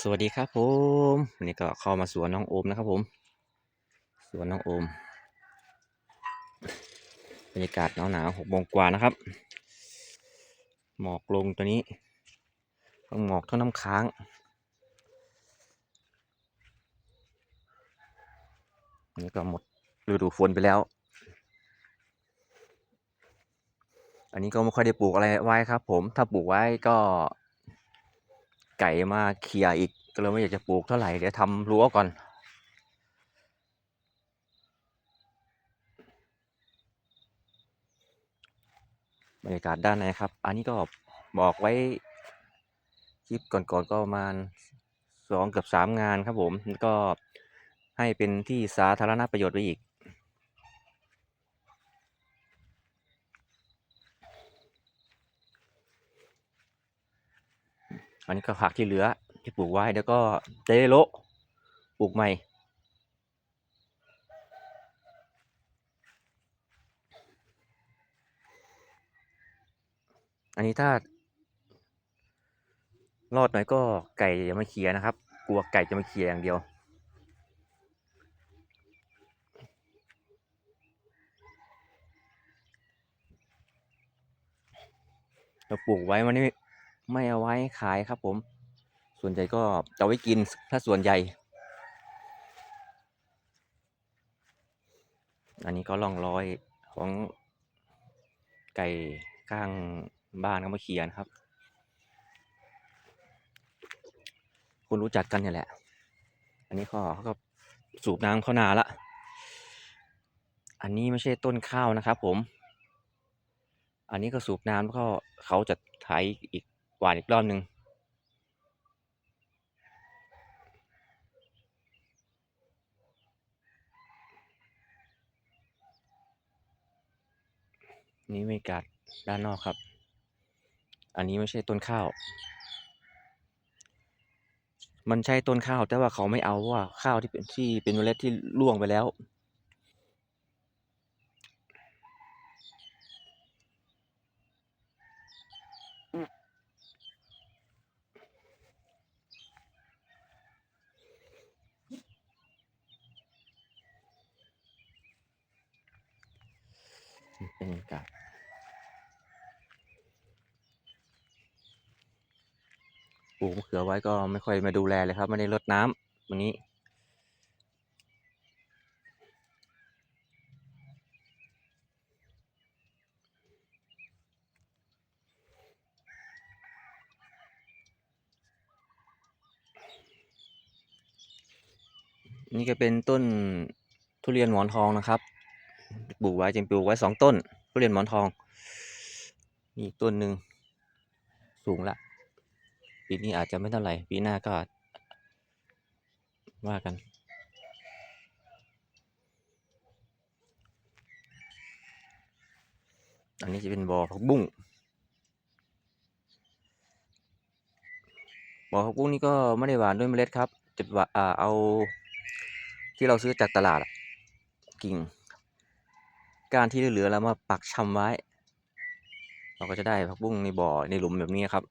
สวัสดีครับผมวันนี้ก็เข้ามาสวนน้องโอมนะครับผมสวนน้องโอมบรรยากาศหนาวหนาวหกโมงกว่านะครับ หมอกลงตัวนี้ทั้งหมอกเทั้งน้ำค้างนนี้ก็หมดฤดูฝนไปแล้ว อันนี้ก็ไม่ค่อยได้ปลูกอะไรไว้ครับ ผมถ้าปลูกไว้ก็ ไก่มาเคลียอีก ก็เลยไม่อยากจะปลูกเท่าไหร่ เดี๋ยวทำรั้วก่อน บรรยากาศด้านในครับ อันนี้ก็บอกไว้คลิปก่อนๆก็ประมาณสองเกือบสามงานครับผมแล้วก็ให้เป็นที่สาธารณประโยชน์ไปอีก อันนี้ก็ผักที่เหลือที่ปลูกไว้เดี๋ยวก็เตโลปลูกใหม่อันนี้ถ้ารอดหน่อยก็ไก่จะมาเคียนะครับ กลัวไก่จะมาเคียอย่างเดียว เราปลูกไว้มันไม่ ไม่เอาไว้ขายครับผม ส่วนใหญ่ก็จะไว้กินถ้าส่วนใหญ่ อันนี้ก็ล่องรอยของไก่ข้างบ้านเขามาเคลียนครับคนรู้จักกันเนี่ยแหละ อันนี้ก็เขาก็สูบน้ำเข้านาละ อันนี้ไม่ใช่ต้นข้าวนะครับผม อันนี้ก็สูบน้ำแล้วก็เขาจะไถอีก หวานอีกรอบหนึ่งนี่บรรยากาศด้านนอกครับ อันนี้ไม่ใช่ต้นข้าว มันใช่ต้นข้าวแต่ว่าเขาไม่เอาว่าข้าวที่เป็นที่เป็นเมล็ดที่ร่วงไปแล้ว บรรยากาศปลูกมะเขือไว้ก็ไม่ค่อยมาดูแลเลยครับไม่ได้รดน้ำวันนี้นี่ก็เป็นต้นทุเรียนหมอนทองนะครับ ปลูกไว้จริงปลูกไว้สองต้นทุเรียนหมอนทองนี่อีกต้นหนึ่งสูงละ ปีนี้อาจจะไม่เท่าไหร่ ปีหน้าก็ว่ากัน อันนี้จะเป็นบ่อผักบุ้งบ่อผักบุ้งนี่ก็ไม่ได้หวานด้วยเมล็ดครับ จะหวานอ่าเอาที่เราซื้อจากตลาดกิ่ง ก้านที่เหลือแล้วมาปักชำไว้ เราก็จะได้ผักบุ้งในบ่อในหลุมแบบนี้ครับ